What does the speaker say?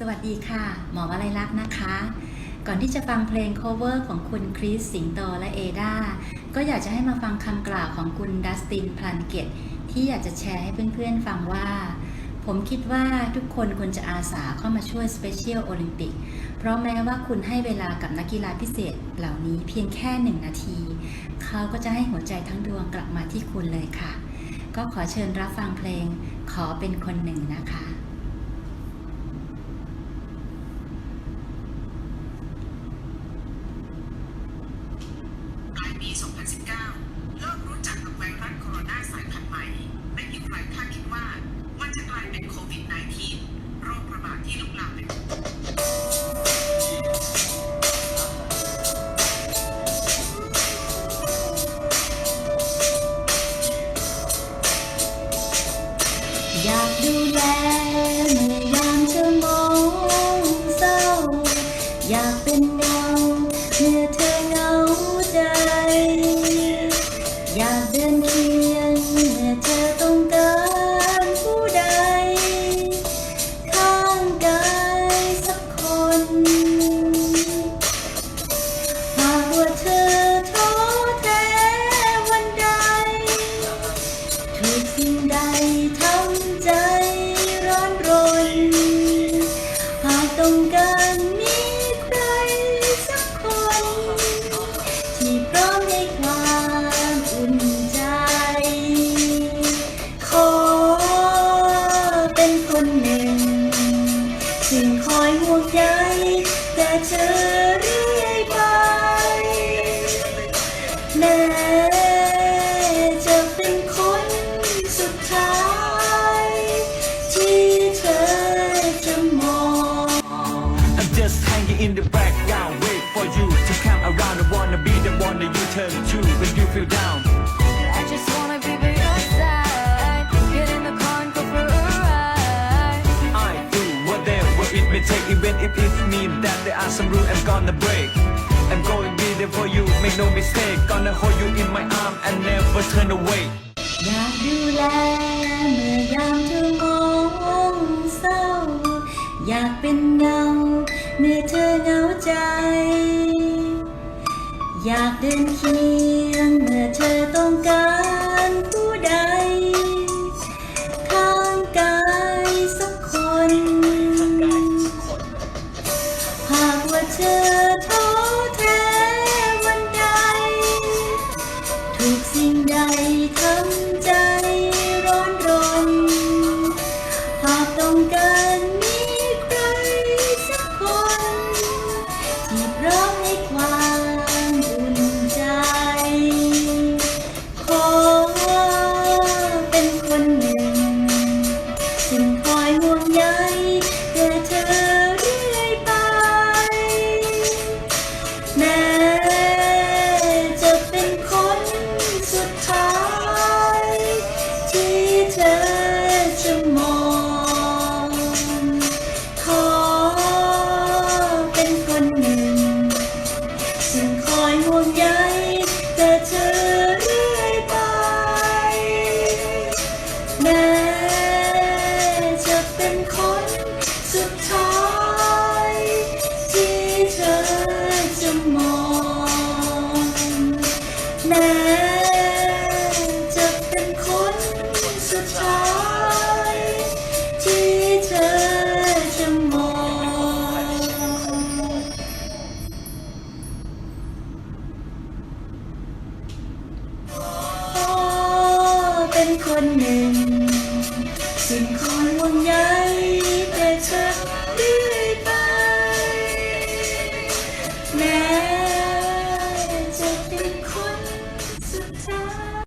สวัสดีค่ะ หมอวลัยลักษณ์นะคะ ก่อนที่จะฟังเพลง cover ของคุณคริสสิงโตและเอดาก็อยากจะให้มาฟังคำกล่าวของคุณดัสตินพลันเกตที่อยากจะแชร์ให้เพื่อนๆฟังว่า ผมคิดว่าทุกคนควรจะอาสาเข้ามาช่วย Special Olympic เพราะแม้ว่าคุณให้เวลากับนักกีฬาพิเศษเหล่านี้เพียงแค่หนึ่งนาที เขาก็จะให้หัวใจทั้งดวงกลับมาที่คุณเลยค่ะ ก็ขอเชิญรับฟังเพลงขอเป็นคนหนึ่งนะคะ อยากดูแล ซึ่งคอยห่วงใยแต่เธอเรื่อยไป แม้จะเป็นคนสุดท้าย ที่เธอจะมอง I'm just hanging in the background, wait for you to come around. I wanna be the one that you turn to when you feel down. I just wanna be whatever it may take, even if it mean that there are some rules I'm gonna break. I'm going be there for you, make no mistake. Gonna hold you in my arm and never turn away. อยากดูแลเมื่อยามเธอมองเศร้า อยากเป็นเงาเมื่อเธอเหงาใจ อยากเดินเคียงเมื่อเธอต้องการ ถูกสิ่งใดทำใจร้อนรนหากต้องการ เป็นคนหนึ่ง